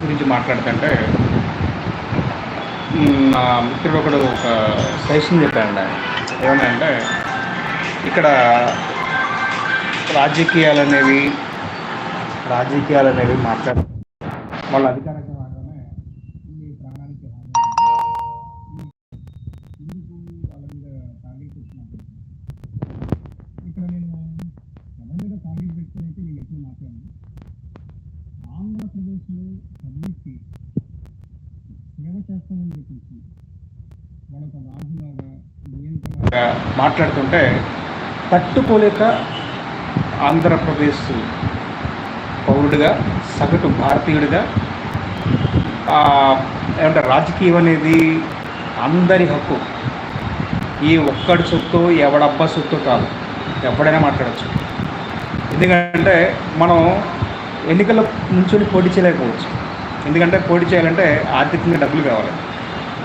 గురించి మాట్లాడుతుంటే నా మిత్రుడు ఒకడు ఒక సజెషన్ చెప్పాడు ఆయన అంటే ఇక్కడ రాజకీయాలు అనేవి రాజకీయాలు అనేవి మాట్లాడ వాళ్ళ అధికారంగా రాగానే మీ ప్రాణానికి హాని ఎందుకు వాళ్ళ మీద టార్గెట్ పెట్టినప్పుడు ఇక్కడ నేను ఎవరి మీద టార్గెట్ పెట్టుకుని అయితే నేను ఎప్పుడు మాట్లాడాను ఆంధ్రప్రదేశ్లో పబ్లిక్కి సేవ చేస్తామని చెప్పేసి వాళ్ళొక రాజులాగా నియంత్రణగా మాట్లాడుతుంటే తట్టుకోలేక ఆంధ్రప్రదేశ్ పౌరుడిగా సగటు భారతీయుడిగా ఏమంటే రాజకీయం అనేది అందరి హక్కు. ఈ ఒక్కడి సొత్తు ఎవడబ్బా సొత్తు కాదు. ఎవడైనా మాట్లాడచ్చు. ఎందుకంటే మనం ఎన్నికల్లో నుంచొని పోటీ చేయలేకపోవచ్చు. ఎందుకంటే పోటీ చేయాలంటే ఆర్థికంగా డబ్బులు కావాలి.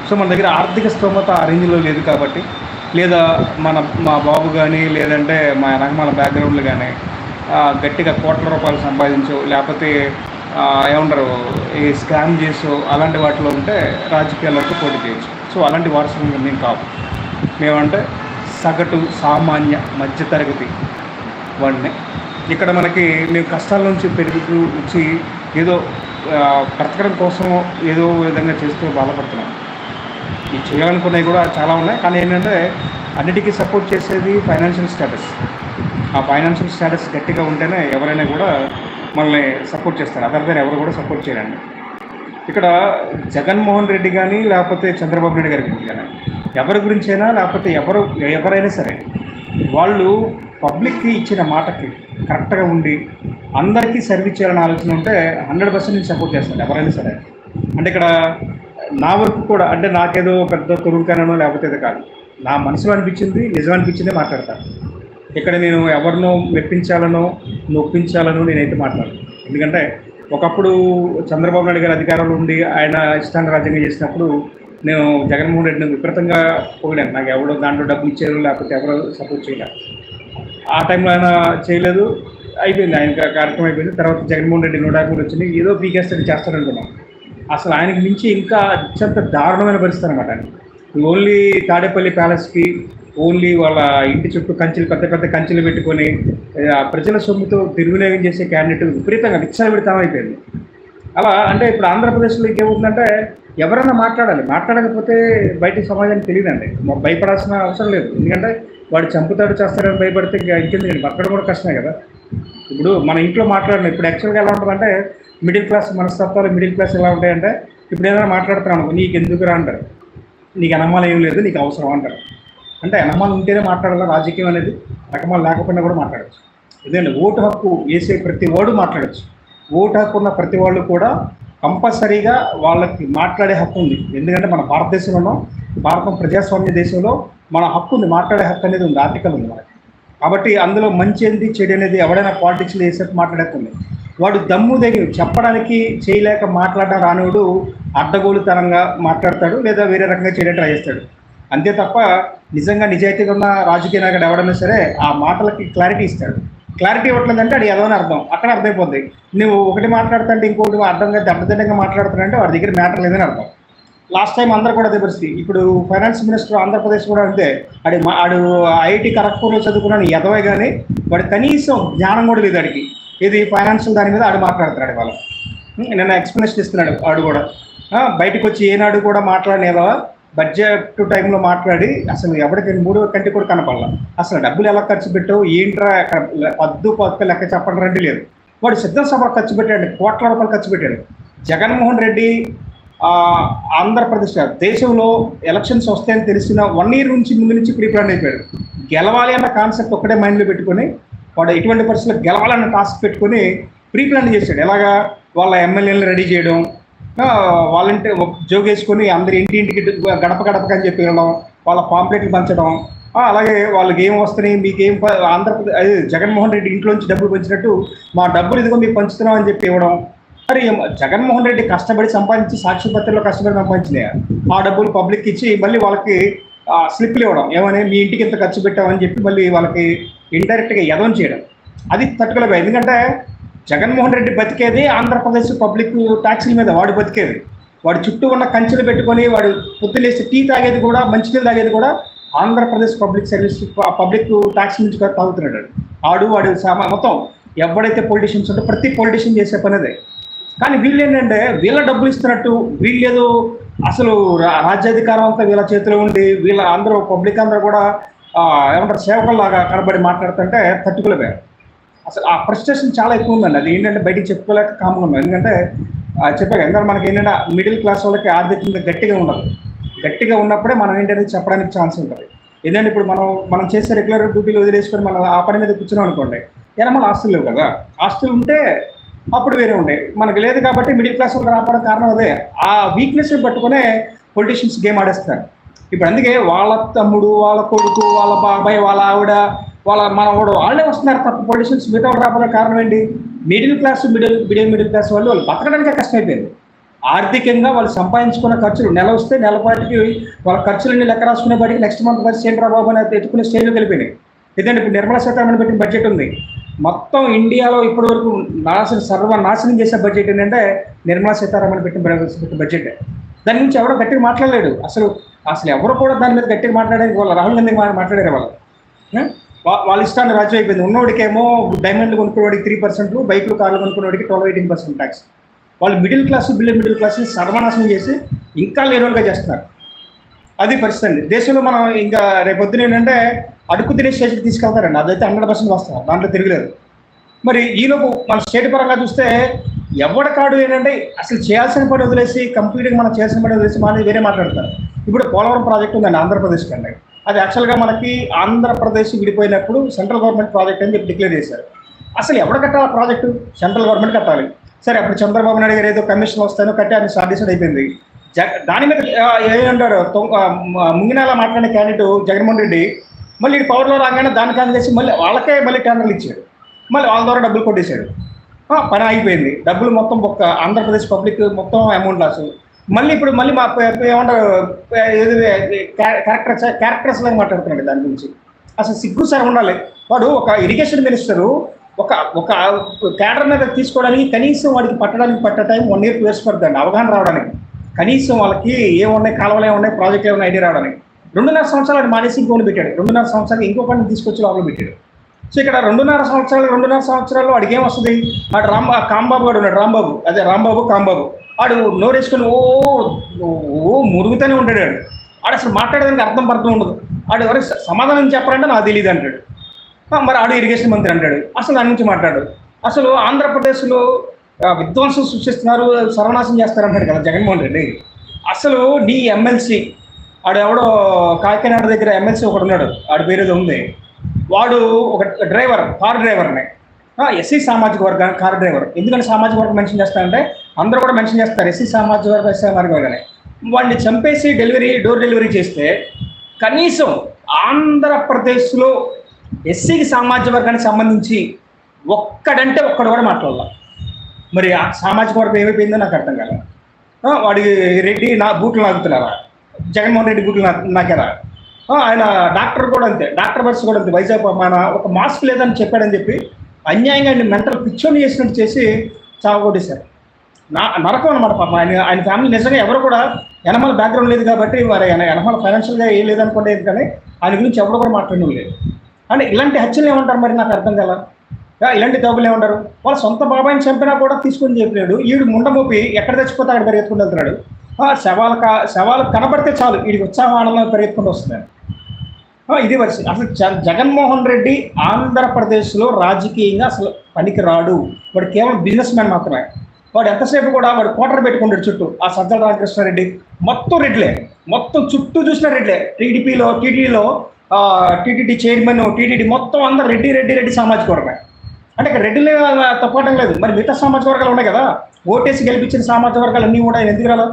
సో మన దగ్గర ఆర్థిక స్తోమత ఆ రేంజ్లో లేదు కాబట్టి లేదా మన మా బాబు కానీ లేదంటే మా రంగమాల బ్యాక్గ్రౌండ్లు కానీ గట్టిగా కోట్ల రూపాయలు సంపాదించు లేకపోతే ఏమంటారు ఈ స్కామ్ చేసు అలాంటి వాటిలో ఉంటే రాజకీయాలకు పోటీ చేయొచ్చు. సో అలాంటి వారసులు మేము కావు మేమంటే సగటు సామాన్య మధ్యతరగతి వాడిని. ఇక్కడ మనకి మేము కష్టాల నుంచి పెరుగుతూ వచ్చి ఏదో బ్రతకడం కోసం ఏదో విధంగా చేస్తూ బాధపడుతున్నాం. ఈ చేయాలనుకున్నవి కూడా చాలా ఉన్నాయి. కానీ ఏంటంటే అన్నిటికీ సపోర్ట్ చేసేది ఫైనాన్షియల్ స్టేటస్. ఆ ఫైనాన్షియల్ స్టేటస్ గట్టిగా ఉంటేనే ఎవరైనా కూడా మనల్ని సపోర్ట్ చేస్తారు. అదర్ దాన్ ఎవరు కూడా సపోర్ట్ చేయరండి. ఇక్కడ జగన్మోహన్ రెడ్డి కానీ లేకపోతే చంద్రబాబు నాయుడు గారి గురించి కానీ ఎవరి గురించైనా లేకపోతే ఎవరు ఎవరైనా సరే వాళ్ళు పబ్లిక్కి ఇచ్చిన మాటకి కరెక్ట్గా ఉండి అందరికీ సర్వీస్ చేయాలని ఆలోచన ఉంటే హండ్రెడ్ పర్సెంట్ నేను సపోర్ట్ చేస్తాను ఎవరైనా సరే. అంటే ఇక్కడ నా వరకు కూడా అంటే నాకేదో పెద్ద తొరుగుకనో లేకపోతే ఇది కాదు. నా మనసులో అనిపించింది నిజం అనిపించిందే మాట్లాడతాను. ఇక్కడ నేను ఎవరినో మెప్పించాలనో నొప్పించాలనో నేనైతే మాట్లాడను. ఎందుకంటే ఒకప్పుడు చంద్రబాబు నాయుడు గారి అధికారంలో ఉండి ఆయన ఇష్టాన్ని రాజ్యంగా చేసినప్పుడు నేను జగన్మోహన్ రెడ్డిని విపరీతంగా పొగిడాను. నాకు ఎవరో దాంట్లో డబ్బులు ఇచ్చారు లేకపోతే ఎవరో సపోర్ట్ చేయలేదు. ఆ టైంలో ఆయన చేయలేదు అయిపోయింది. ఆయన కార్యక్రమం అయిపోయింది. తర్వాత జగన్మోహన్ రెడ్డి నూట యాభై వచ్చింది ఏదో పీకేస్తాడు చేస్తాడనుకున్నాం అసలు ఆయనకి మించి ఇంకా అత్యంత దారుణమైన పరిస్థితి అనమాట ఓన్లీ తాడేపల్లి ప్యాలెస్కి ఓన్లీ వాళ్ళ ఇంటి చుట్టూ కంచెలు పెద్ద పెద్ద కంచెలు పెట్టుకొని ఆ, ప్రజల సొమ్ముతో దుర్వినియోగం చేసే క్యాండిడేట్ విపరీతంగా విచ్చలవిడితం అయిపోయింది. అలా అంటే ఇప్పుడు ఆంధ్రప్రదేశ్లో ఇంకేమవుతుందంటే ఎవరైనా మాట్లాడాలి. మాట్లాడకపోతే బయట సమాజానికి తెలియదండి. భయపడాల్సిన అవసరం లేదు. ఎందుకంటే వాడు చంపుతాడు చేస్తాడని భయపడితే ఇంకా ఇంకెందుకండి? బతకడం కూడా కష్టమే కదా. ఇప్పుడు మన ఇంట్లో మాట్లాడిన. ఇప్పుడు యాక్చువల్గా ఎలా ఉంటుందంటే మిడిల్ క్లాస్ మనస్తత్వాలు మిడిల్ క్లాస్ ఎలా ఉంటాయంటే ఇప్పుడు ఏదైనా మాట్లాడుతున్నాను నీకు ఎందుకు రా అంటారు. నీకు అనమాలు ఏం లేదు నీకు అవసరం అంటారు. అంటే అనమాలు ఉంటేనే మాట్లాడాలి? రాజకీయం అనేది రకమాలు లేకపోయినా కూడా మాట్లాడచ్చు. ఎందుకంటే ఓటు హక్కు వేసే ప్రతి వాడు మాట్లాడచ్చు. ఓటు హక్కు ఉన్న ప్రతి వాళ్ళు కూడా కంపల్సరీగా వాళ్ళకి మాట్లాడే హక్కు ఉంది. ఎందుకంటే మన భారతదేశంలోనో భారతం ప్రజాస్వామ్య దేశంలో మన హక్కు ఉంది. మాట్లాడే హక్కు అనేది ఉంది. ఆర్టికల్ ఉంది మనకి. కాబట్టి అందులో మంచి ఏంది చెడు అనేది ఎవడైనా పాలిటిక్స్లో వేసేట్టు మాట్లాడేస్తుంది వాడు దమ్ము దగ్గర చెప్పడానికి చేయలేక మాట్లాడడం రానివాడు అడ్డగోలుతనంగా మాట్లాడతాడు లేదా వేరే రకంగా చేయడం ట్రై చేస్తాడు. అంతే తప్ప నిజంగా నిజాయితీగా ఉన్న రాజకీయ నాయకుడు ఎవడైనా సరే ఆ మాటలకి క్లారిటీ ఇస్తాడు. క్లారిటీ ఇవ్వట్లేదంటే అది ఏదో అర్థం. అక్కడ అర్థమైపోద్ది. నువ్వు ఒకటి మాట్లాడుతుంటే ఇంకోటి అర్థంగా దెబ్బతిండంగా మాట్లాడుతున్నాడంటే వాడి దగ్గర మ్యాటర్ లేదని అర్థం. లాస్ట్ టైం అందరూ కూడా అదే పరిస్థితి. ఇప్పుడు ఫైనాన్స్ మినిస్టర్ ఆంధ్రప్రదేశ్ కూడా అంతే. ఆడి మా- ఆడు ఐఐటి ఖరగ్పూర్లో చదువుకున్నాను ఎదవే కానీ వాడు కనీసం జ్ఞానం కూడా లేదు ఆడికి. ఇది ఫైనాన్షియల్ దాని మీద ఆడు మాట్లాడుతున్నాడు వాళ్ళు నిన్న ఎక్స్ప్లెనేషన్ ఇస్తున్నాడు ఆడు కూడా. బయటకు వచ్చి ఏనాడు కూడా మాట్లాడలేదా బడ్జెట్ టైంలో మాట్లాడి అసలు ఎవరికి మూడో కంటి కూడా కనపడాల. అసలు డబ్బులు ఎలా ఖర్చు పెట్టావు? ఏంట్రా పద్దు పక్క లెక్క చెప్పడం రండి లేదు. వాడు సిద్ధం సభ ఖర్చు పెట్టాడు కోట్ల రూపాయలు ఖర్చు పెట్టాడు. జగన్మోహన్ రెడ్డి ఆంధ్రప్రదేశ్ దేశంలో ఎలక్షన్స్ వస్తాయని తెలిసిన వన్ ఇయర్ నుంచి ముందు నుంచి ప్రిపేర్ అయిపోయాడు. గెలవాలి అన్న కాన్సెప్ట్ ఒక్కటే మైండ్లో పెట్టుకొని వాడు ఎటువంటి పరిస్థితుల్లో గెలవాలన్న టాస్క్ పెట్టుకొని ప్రీ ప్లాన్ చేశాడు. ఎలాగా వాళ్ళ ఎమ్మెల్యేలను రెడీ చేయడం వాలంటీ జోగేసుకొని అందరి ఇంటి ఇంటికి గడప గడపక అని చెప్పి వెళ్ళడం వాళ్ళ పాంప్లెట్లు పంచడం అలాగే వాళ్ళకి ఏం వస్తున్నాయి మీకు ఏం ఆంధ్రప్రదేశ్ జగన్మోహన్ రెడ్డి ఇంట్లోంచి డబ్బులు పంచినట్టు మా డబ్బులు ఇదిగో మీకు పంచుతున్నాం అని చెప్పి ఇవ్వడం. మరి జగన్మోహన్ రెడ్డి కష్టపడి సంపాదించి సాక్షి పత్రికలో కష్టపడి సంపాదించినాయి? ఆ డబ్బులు పబ్లిక్ ఇచ్చి మళ్ళీ వాళ్ళకి స్లిప్లు ఇవ్వడం. ఏమని? మీ ఇంటికి ఇంత ఖర్చు పెట్టామని చెప్పి మళ్ళీ వాళ్ళకి ఇండైరెక్ట్గా ఎదవం చేయడం. అది తట్టుకోలేకపోయి ఎందుకంటే జగన్మోహన్ రెడ్డి బతికేది ఆంధ్రప్రదేశ్ పబ్లిక్ ట్యాక్సీల మీద. వాడు బతికేది. వాడు చుట్టూ ఉన్న కంచెలు పెట్టుకొని వాడు పొద్దులేసి టీ తాగేది కూడా మంచినీళ్ళు తాగేది కూడా Andhra Pradesh public service public tax నుంచి కూడా తాగుతున్నాడు. ఆడు వాడు మొత్తం ఎవడైతే పొలిటీషియన్స్ ఉంటే ప్రతి పొలిటీషియన్ చేసే పని అదే కానీ వీళ్ళు ఏంటంటే వీళ్ళ డబ్బులు ఇస్తున్నట్టు వీళ్ళు ఏదో అసలు రా- రాజ్యాధికారం అంతా వీళ్ళ చేతిలో ఉండి వీళ్ళ అందరూ పబ్లిక్ అందరూ కూడా ఏమంటారు సేవకుల్లాగా కనబడి మాట్లాడుతుంటే తట్టుకులే అసలు ఆ ఫ్రస్ట్రేషన్ చాలా ఎక్కువ ఉందండి. అది ఏంటంటే బయటికి చెప్పుకోలేక కామన్ ఉన్నాం. ఎందుకంటే చెప్పాక ఎందుకంటే మనకి ఏంటంటే మిడిల్ క్లాస్ వాళ్ళకి ఆర్థికంగా గట్టిగా ఉండదు గట్టిగా ఉన్నప్పుడే మనం ఏంటనేది చెప్పడానికి ఛాన్స్ ఉంటుంది. ఏంటంటే ఇప్పుడు మనం మనం చేసే రెగ్యులర్ డ్యూటీలు వదిలేసుకొని మనం ఆ పని మీద కూర్చున్నాం అనుకోండి ఏమన్నా మన ఆస్తులు లేవు కదా. ఆస్తులు ఉంటే అప్పుడు వేరే ఉండే. మనకి లేదు కాబట్టి మిడిల్ క్లాస్ వాళ్ళు రావడం కారణం అదే. ఆ వీక్నెస్ పట్టుకునే పొలిటీషియన్స్ గేమ్ ఆడేస్తారు ఇప్పుడు అందుకే వాళ్ళ తమ్ముడు వాళ్ళ కొడుకు వాళ్ళ బాబాయ్ వాళ్ళ ఆవిడ వాళ్ళ మనవాడు వాళ్ళే వస్తున్నారు తప్ప పొలిటీషియన్స్ మిగతా వాళ్ళు రావడానికి కారణం ఏంటి? Middle class middle middle middle class వాళ్ళు వాళ్ళు బతకడానికే కష్టమైపోయింది. ఆర్థికంగా వాళ్ళు సంపాదించుకున్న ఖర్చులు నెల వస్తే నెలపాటికి వాళ్ళ ఖర్చులన్నీ లెక్క రాసుకునే బడికి నెక్స్ట్ మంత్ వచ్చి సేంద్రబాబు అని ఎత్తుకునే స్టేజ్లో వెళ్ళిపోయినాయి. ఎందుకంటే ఇప్పుడు నిర్మలా సీతారామన్ పెట్టిన బడ్జెట్ ఉంది. మొత్తం ఇండియాలో ఇప్పటి వరకు నాశనం సర్వ నాశనం చేసే బడ్జెట్ ఏంటంటే నిర్మలా సీతారామన్ పెట్టిన పెట్టిన బడ్జెట్ దాని గురించి ఎవరో గట్టిగా మాట్లాడలేడు. అసలు అసలు ఎవరు కూడా దాని మీద గట్టిగా మాట్లాడడానికి వాళ్ళ రాహుల్ గాంధీ మాట్లాడారు వాళ్ళు. వాళ్ళ ఇష్టాన్ని రాజ్యం అయిపోయింది. ఉన్నోడికేమో డైమండ్లు కొనుక్కునేవాడికి త్రీ పర్సెంట్ బైకులు కార్లు కొనుక్కునేవాడికి ట్వెల్వ్ ఎయిటీన్ పర్సెంట్ ట్యాక్స్ వాళ్ళు middle class bill middle class సర్వనాశనం చేసి ఇంకా లేనోలుగా చేస్తున్నారు. అది పరిస్థితి అండి. దేశంలో మనం ఇంకా రేపొద్దున ఏంటంటే అడుగు తినే స్టేజ్కి తీసుకెళ్తారండి. అదైతే హండ్రెడ్ పర్సెంట్ వస్తాం దాంట్లో తిరగలేదు. మరి ఈలోపు మన స్టేట్ పరంగా చూస్తే ఎవడ కాడు ఏంటంటే అసలు చేయాల్సిన పని వదిలేసి కంప్లీట్గా మనం చేయాల్సిన పని వదిలేసి మన వేరే మాట్లాడతారు. ఇప్పుడు పోలవరం ప్రాజెక్ట్ ఉందండి ఆంధ్రప్రదేశ్కి అండి. అది యాక్చువల్గా మనకి ఆంధ్రప్రదేశ్ విడిపోయినప్పుడు సెంట్రల్ గవర్నమెంట్ ప్రాజెక్ట్ అని చెప్పి డిక్లేర్ చేశారు. అసలు ఎవడ కట్టాలి ప్రాజెక్టు? సెంట్రల్ గవర్నమెంట్ కట్టాలి. సరే అప్పుడు చంద్రబాబు నాయుడు గారు ఏదో కమిషన్ వస్తానో కట్టి అది సాటిస్ఫైడ్ అయిపోయింది. దాని మీద ఏమంటారు ముంగినాల మాట్లాడిన క్యాండిడేట్ జగన్మోహన్ రెడ్డి మళ్ళీ ఈ పవర్లో రాగానే దాని క్యాన్సిల్ చేసి మళ్ళీ వాళ్ళకే మళ్ళీ టెండర్లు ఇచ్చాడు. మళ్ళీ వాళ్ళ ద్వారా డబ్బులు కొట్టేశాడు. పని అయిపోయింది. డబ్బులు మొత్తం ఒక్క ఆంధ్రప్రదేశ్ పబ్లిక్ మొత్తం అమౌంట్ లాస్ మళ్ళీ ఇప్పుడు మళ్ళీ మా ఏమంటారు ఏది క్యారెక్టర్స్ క్యారెక్టర్స్ లాగా మాట్లాడుతున్నాడు దాని గురించి. అసలు సిగ్గు సార్ ఉండాలి. వాడు ఒక ఇరిగేషన్ మినిస్టరు ఒక ఒక క్యాడర్ మీద తీసుకోవడానికి కనీసం వాడికి పట్టడానికి పట్టే time one year two years పడుతుంది అవగాహన రావడానికి. కనీసం వాళ్ళకి ఏమున్నాయి కాలువలు ఏమున్నాయి ప్రాజెక్ట్ ఏమైనా ఐడియా రావడానికి. రెండున్నర సంవత్సరాలు అటు మానేసి ఇంకోటి పెట్టాడు. రెండున్నర సంవత్సరాలు ఇంకొకరిని తీసుకొచ్చి లోపల పెట్టాడు. సో ఇక్కడ రెండున్నర సంవత్సరాలు రెండున్నర సంవత్సరాల్లో వాడికి ఏం వస్తుంది? వాడు రామ్ కాంబాబు గారు ఉన్నాడు రాంబాబు. అదే రాంబాబు కాంబాబు. వాడు నోరేసుకొని ఓ ఓ మురుగుతూనే ఉంటాడు వాడు. ఆడు అసలు మాట్లాడడానికి అర్థం పర్థం ఉండదు. వాడు ఎవరికి సమాధానం చెప్పారంటే నాకు తెలియదు అంటాడు. మరి ఆడు ఇరిగేషన్ మంత్రి అంటాడు. అసలు దాని నుంచి మాట్లాడు అసలు ఆంధ్రప్రదేశ్లో విధ్వంసం సృష్టిస్తున్నారు సర్వనాశం చేస్తారు కదా జగన్మోహన్ రెడ్డి. అసలు నీ ఎమ్మెల్సీ ఆడు ఎవడో కాకినాడ దగ్గర ఎమ్మెల్సీ ఒకడు ఉన్నాడు ఆడు పేరు ఉంది. వాడు ఒక డ్రైవర్ కార్ డ్రైవర్ని. ఎస్సీ సామాజిక వర్గ కార్ డ్రైవర్. ఎందుకంటే సామాజిక వర్గం మెన్షన్ చేస్తారంటే అందరూ కూడా మెన్షన్ చేస్తారు ఎస్సీ సామాజిక వర్గ సామాజిక వర్గాన్ని వాడిని చంపేసి డెలివరీ డోర్ డెలివరీ చేస్తే కనీసం ఆంధ్రప్రదేశ్లో ఎస్సీకి సామాజిక వర్గానికి సంబంధించి ఒక్కడంటే ఒక్కడు కూడా మాట్లాడదాం మరి ఆ సామాజిక వర్గం ఏమైపోయిందో నాకు అర్థం కాల వాడికి వాడి రెడ్డి నా బూట్లు నాకుతున్నారా జగన్మోహన్ రెడ్డి బూట్లు నాకు నాకారా? ఆయన డాక్టర్ కూడా అంతే డాక్టర్ బర్స్ కూడా అంతే. వైజాగ్ మన ఒక మాస్క్ లేదని చెప్పాడని చెప్పి అన్యాయంగా ఆయన మెంటల్ పిచ్చోని చేసినట్టు చేసి చావగొట్టేశారు నా నరకం అనమాట పాప. ఆయన ఆయన ఫ్యామిలీ నిజంగా ఎవరు కూడా ఎనమల బ్యాక్గ్రౌండ్ లేదు కాబట్టి వారి ఆయన ఎనమల ఫైనాన్షియల్గా ఏం లేదనుకోలేదు కానీ ఆయన గురించి ఎవరు కూడా మాట్లాడడం లేదు అంటే ఇలాంటి హత్యలు ఏమంటారు మరి నాకు అర్థం కదా ఇలాంటి దెబ్బలు ఏమంటారు? వాళ్ళ సొంత బాబాయిని చంపినా కూడా తీసుకొని చెప్పలేడు వీడు ముండమోపి ఎక్కడ తెచ్చిపోతే అక్కడ పరిగెత్తుకుని వెళ్తున్నాడు. ఆ, శవాలు కా శవాలు కనబడితే చాలు. వీడికి ఉత్సాహం పరిగెత్తుకుని పరిగెత్తుకుంటూ ఇది పరిస్థితి అసలు జగన్మోహన్ రెడ్డి ఆంధ్రప్రదేశ్లో రాజకీయంగా అసలు పనికి రాడు వాడు కేవలం బిజినెస్ మ్యాన్ మాత్రమే. వాడు ఎంతసేపు కూడా వాడు కోటర్ పెట్టుకుంటాడు చుట్టూ. ఆ సజ్జల రామకృష్ణారెడ్డి మొత్తం రెడ్లే. మొత్తం చుట్టూ చూసిన రెడ్లే. టీడీపీలో టీటీడీలో టీటీడీ చైర్మన్ టీటీడీ మొత్తం అందరు రెడ్డి రెడ్డి రెడ్డి సామాజిక వర్గమే. అంటే ఇక్కడ రెడ్డిలే తప్పటం లేదు. మరి మిగతా సామాజిక వర్గాలు ఉన్నాయి కదా. ఓటేసి గెలిపించిన సామాజిక వర్గాలు అన్నీ కూడా ఎందుకు రాదు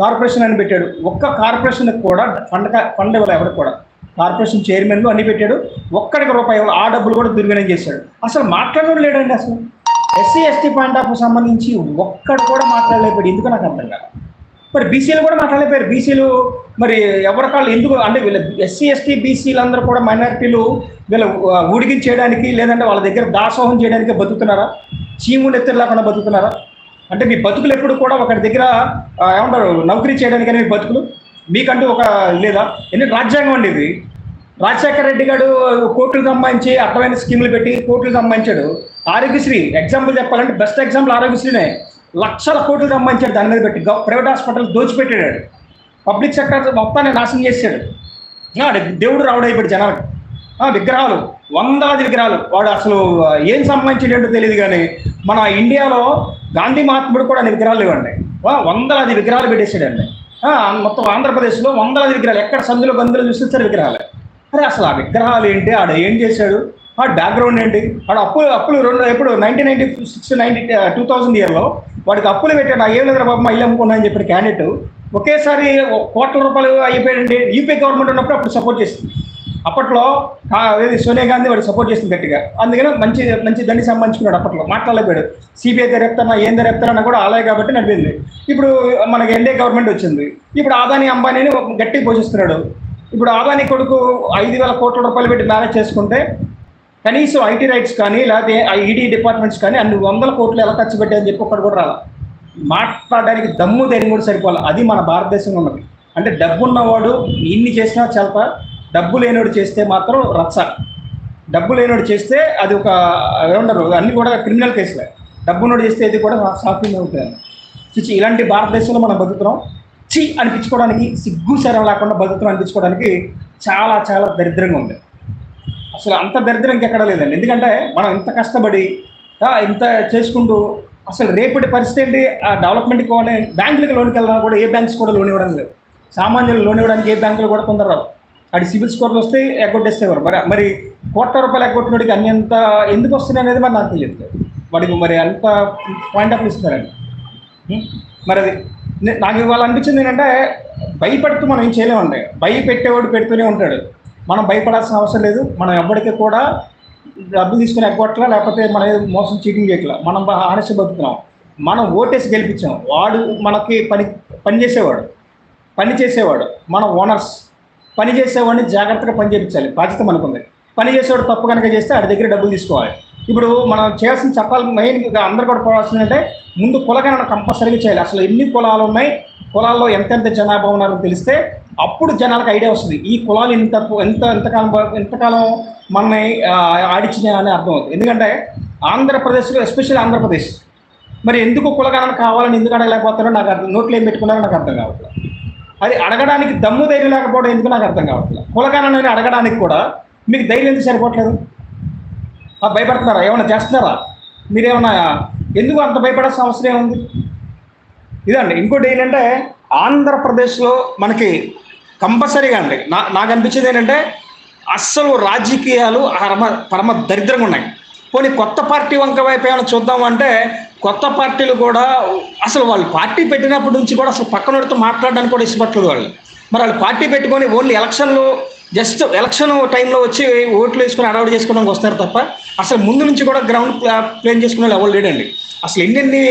కార్పొరేషన్ అని పెట్టాడు. ఒక్క కార్పొరేషన్ కూడా ఫండ్ ఫండ్ ఇవ్వాలి ఎవరికి కూడా. కార్పొరేషన్ చైర్మన్లు అన్ని పెట్టాడు. ఒక్కడికి రూపాయి ఆ డబ్బులు కూడా దుర్వినియోగం చేశాడు. అసలు మాట్లాడడం లేడండి అసలు. ఎస్సీ ఎస్టీ పాయింట్ ఆఫ్ సంబంధించి ఒక్కడు కూడా మాట్లాడలేకపోయాడు. ఎందుకు నాకు అర్థం కాదు మరి బీసీలు కూడా మాట్లాడలేకపోయారు బీసీలు మరి ఎవరి కాళ్ళు ఎందుకు అంటే వీళ్ళ ఎస్సీ ఎస్టీ బీసీలు అందరూ కూడా మైనారిటీలు వీళ్ళ ఊడిగించేయడానికి లేదంటే వాళ్ళ దగ్గర దాసోహం చేయడానికి బతుకుతున్నారా? చీము నెత్తరు లేకుండా బతుకుతున్నారా? అంటే మీ బతుకులు ఎప్పుడు కూడా ఒకరి దగ్గర ఏమంటారు నౌకరీ చేయడానికని మీ బతుకులు? మీకంటూ ఒక లేదా? ఎందుకంటే రాజ్యాంగం అండి ఇది? రాజశేఖర రెడ్డి గారు కోట్లు సంబంధించి అర్థమైన స్కీములు పెట్టి కోట్లు సంబంధించాడు ఆరోగ్యశ్రీ ఎగ్జాంపుల్ చెప్పాలంటే బెస్ట్ ఎగ్జాంపుల్ ఆరోగ్యశ్రీనే. లక్షల కోట్లు సంబంధించాడు దాని మీద పెట్టి. గవ- ప్రైవేట్ హాస్పిటల్ దోచిపెట్టాడు. పబ్లిక్ సెక్టర్ మొత్తాన్ని నాశనం చేశాడు. దేవుడు రావడం ఇప్పుడు జనాలకు. ఆ, విగ్రహాలు వందలాది విగ్రహాలు. వాడు అసలు ఏం సంబంధించేటట్టు తెలియదు కానీ మన ఇండియాలో గాంధీ మహాత్ముడు కూడా అన్ని విగ్రహాలు ఇవ్వండి వందలాది విగ్రహాలు పెట్టేసాడండి మొత్తం ఆంధ్రప్రదేశ్లో వందలాది విగ్రహాలు. ఎక్కడ సందులో బందులు చూస్తే విగ్రహాలు. అరే అసలు ఆ విగ్రహాలు ఏంటి? ఆడ ఏం చేశాడు? ఆ బ్యాక్గ్రౌండ్ ఏంటి? ఆడ అప్పులు అప్పులు రెండు ఎప్పుడు nineteen ninety six ninety two thousand ఇయర్లో వాడికి అప్పులు పెట్టాడు ఆ ఏం లేదు బాబు మా ఇల్లు అమ్ముకున్నా అని చెప్పిన క్యాండిడేట్. ఒకేసారి కోట్ల రూపాయలు అయిపోయాడండి యూపీ గవర్నమెంట్ ఉన్నప్పుడు అప్పుడు సపోర్ట్ చేసింది. అప్పట్లో ఏది సోనియా గాంధీ వాడు సపోర్ట్ చేసింది గట్టిగా. అందుకని మంచి మంచి దండి సంబంధించుకున్నాడు అప్పట్లో. మాట్లాడలేకపోయాడు. సిబిఐ దర్యాప్తన్నా ఏం దర్యాప్తన్నా కూడా అలాగే కాబట్టి నడిపింది. ఇప్పుడు మనకి ఎన్డీఏ గవర్నమెంట్ వచ్చింది. ఇప్పుడు ఆదాని అంబానీని ఒక గట్టిగా పోషిస్తున్నాడు. ఇప్పుడు ఆదాని కొడుకు ఐదు వేల కోట్ల రూపాయలు పెట్టి మేనేజ్ చేసుకుంటే కనీసం ఐటీ రైట్స్ కానీ లేకపోతే ఈడీ డిపార్ట్మెంట్స్ కానీ అన్ని వందల కోట్లు ఎలా ఖర్చు పెట్టాయని చెప్పి ఒక్కడు కూడా రాలా. మాట్లాడడానికి దమ్ము ధైర్యం కూడా సరిపోవాలి అది మన భారతదేశంలో ఉన్నది. అంటే డబ్బు ఉన్నవాడు ఇన్ని చేసినా చల్ప డబ్బు లేనివాడు చేస్తే మాత్రం రచ్చ. డబ్బు లేనివాడు చేస్తే అది ఒక ఉండరు అన్ని కూడా క్రిమినల్ కేసులే డబ్బు చేస్తే ఇది కూడా షాపింగ్ అవుతుంది చిచి ఇలాంటి భారతదేశంలో మనం బతుకుతున్నాం. చి అనిపించుకోవడానికి సిగ్గు శరం లేకుండా బతుకుతున్నాం అనిపించుకోవడానికి చాలా చాలా దరిద్రంగా ఉంది. అసలు అంత దరిద్రం ఇంకెక్కడ లేదండి. ఎందుకంటే మనం ఇంత కష్టపడి ఇంత చేసుకుంటూ అసలు రేపటి పరిస్థితి ఏంటి? ఆ డెవలప్మెంట్ కోనే బ్యాంకులకి లోన్కి వెళ్ళినా కూడా ఏ బ్యాంక్స్ కూడా లోన్ ఇవ్వడం లేదు. సామాన్యులు లోన్ ఇవ్వడానికి ఏ బ్యాంకులు కూడా కొందరు రావు. అది సివిల్ స్కోర్లు వస్తే ఎగ్గొట్టేసేవారు. మరి మరి కోట్ల రూపాయలు ఎగ్గొట్టినోడికి అన్ని ఎంత ఎందుకు వస్తున్నాయి అనేది మరి నాకు తెలియదు. వాడికి మరి అంత పాయింట్ ఆఫ్ ఇస్తున్నారండి. మరి అది నాకు ఇవాళ అనిపించింది ఏంటంటే భయపెడుతూ మనం ఏం చేయలేమండి. భయపెట్టేవాడు పెడుతూనే ఉంటాడు. మనం భయపడాల్సిన అవసరం లేదు. మనం ఎవరికి కూడా డబ్బు తీసుకుని ఎగ్గొట్టలా లేకపోతే మన మోసం చీటింగ్ చేయట్లా. మనం ఆనెస్ట్ బతుకున్నాం మనం ఓటేసి గెలిపించాం. వాడు మనకి పని పని చేసేవాడు. పని చేసేవాడు. మన ఓనర్స్. పని చేసేవాడిని జాగ్రత్తగా పని చేయించాలి. బాధ్యత మనకుంది. పని చేసేవాడు తప్పు కనుక చేస్తే ఆడి దగ్గర డబ్బులు తీసుకోవాలి. ఇప్పుడు మనం చేయాల్సిన చట్టాలు మెయిన్ అందరు కూడా పోవాల్సింది అంటే ముందు కులగణన కంపల్సరీగా చేయాలి. అసలు ఎన్ని కులాలు ఉన్నాయి? కులాల్లో ఎంతెంత జనాభా ఉన్నారో తెలిస్తే అప్పుడు జనాలకు ఐడియా వస్తుంది. ఈ కులాలు ఇంత ఎంత ఎంతకాలం ఎంతకాలం మనని ఆడిచ్చినాయి ఆడించినాయి అని అర్థం అవుతుంది. ఎందుకంటే ఆంధ్రప్రదేశ్లో ఎస్పెషల్లీ ఆంధ్రప్రదేశ్ మరి ఎందుకు కులగణన కావాలని ఎందుకు అడగలేకపోతారో నాకు అర్థం నోట్లో ఏం పెట్టుకున్నారో నాకు అర్థం కావట్లేదు. అది అడగడానికి దమ్ము ధైర్యం లేకపోవడం ఎందుకు నాకు అర్థం కావట్లేదు. కులగణనని అడగడానికి కూడా మీకు ధైర్యం ఎందుకు సరిపోవట్లేదు? ఆ, భయపడుతున్నారా? ఏమైనా చేస్తున్నారా? మీరేమన్నా ఎందుకు అంత భయపడాల్సిన అవసరం ఏముంది? ఇదండి. ఇంకోటి ఏంటంటే ఆంధ్రప్రదేశ్లో మనకి కంపల్సరీగా అండి. నా నాకు అనిపించేది ఏంటంటే అస్సలు రాజకీయాలు పరమ పరమ దరిద్రంగా ఉన్నాయి. పోనీ కొత్త పార్టీ వంక వైపు ఏమైనా చూద్దాం అంటే కొత్త పార్టీలు కూడా అసలు వాళ్ళు పార్టీ పెట్టినప్పటి నుంచి కూడా అసలు పక్కనోడితో మాట్లాడడానికి కూడా ఇష్టపడలేదు వాళ్ళు. మరి వాళ్ళు పార్టీ పెట్టుకొని ఓన్లీ ఎలక్షన్లు జస్ట్ ఎలక్షన్ టైంలో వచ్చి ఓట్లు వేసుకొని అడవాడు చేసుకోవడానికి వస్తారు తప్ప అసలు ముందు నుంచి కూడా గ్రౌండ్ ప్లేన్ చేసుకునే వాళ్ళు ఎవరు లేడండి అసలు ఎన్నెన్ని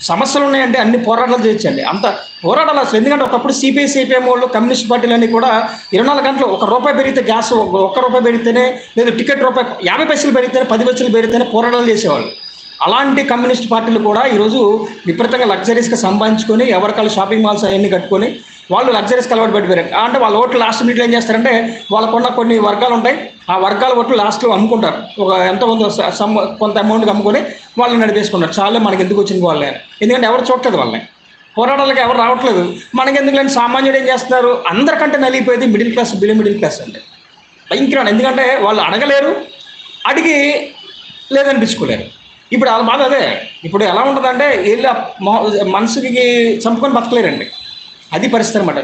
సమస్యలు ఉన్నాయంటే అన్ని పోరాటాలు చేయొచ్చండి అంత పోరాటాలు అసలు. ఎందుకంటే ఒకప్పుడు సిపిఐ సిపిఎం వాళ్ళు కమ్యూనిస్ట్ పార్టీలన్నీ కూడా ఇరవై నాలుగు గంటలు ఒక రూపాయి పెరిగితే గ్యాస్ ఒక- ఒక్క రూపాయి పెరిగితేనే లేదు టికెట్ రూపాయి యాభై పైసలు పెరిగితేనే పది పైసలు పెరిగితేనే పోరాటాలు చేసేవాళ్ళు. అలాంటి కమ్యూనిస్ట్ పార్టీలు కూడా ఈరోజు విపరీతంగా లగ్జరీస్గా సంపాదించుకొని ఎవరికాళ్ళు షాపింగ్ మాల్స్ అవన్నీ కట్టుకొని వాళ్ళు లగ్జరీస్కి అలవాటు పెట్టిపోయారు అంటే వాళ్ళ ఓట్లు లాస్ట్ మినిట్లో ఏం చేస్తారంటే వాళ్ళకున్న కొన్ని వర్గాలు ఉంటాయి ఆ వర్గాల ఓట్లు లాస్ట్లో అమ్ముకుంటారు. ఒక ఎంత ఉందో సమ్ కొంత అమౌంట్కి అమ్ముకొని వాళ్ళని నడిపేసుకుంటారు చాలే మనకి ఎందుకు వచ్చింది వాళ్ళే ఎందుకంటే ఎవరు చూడట్లేదు వాళ్ళని. పోరాటాలకు ఎవరు రావట్లేదు. మనకి ఎందుకు లేని సామాన్యుడు ఏం చేస్తున్నారు? అందరికంటే నలిగిపోయేది middle class below middle class అంటే భయంకరం ఎందుకంటే వాళ్ళు అడగలేరు అడిగి లేదనిపించుకోలేరు. ఇప్పుడు వాళ్ళ బాధ అదే. ఇప్పుడు ఎలా ఉంటుందంటే వీళ్ళు మనసుకి చంపుకొని బతకలేరండి. అది పరిస్థితి అనమాట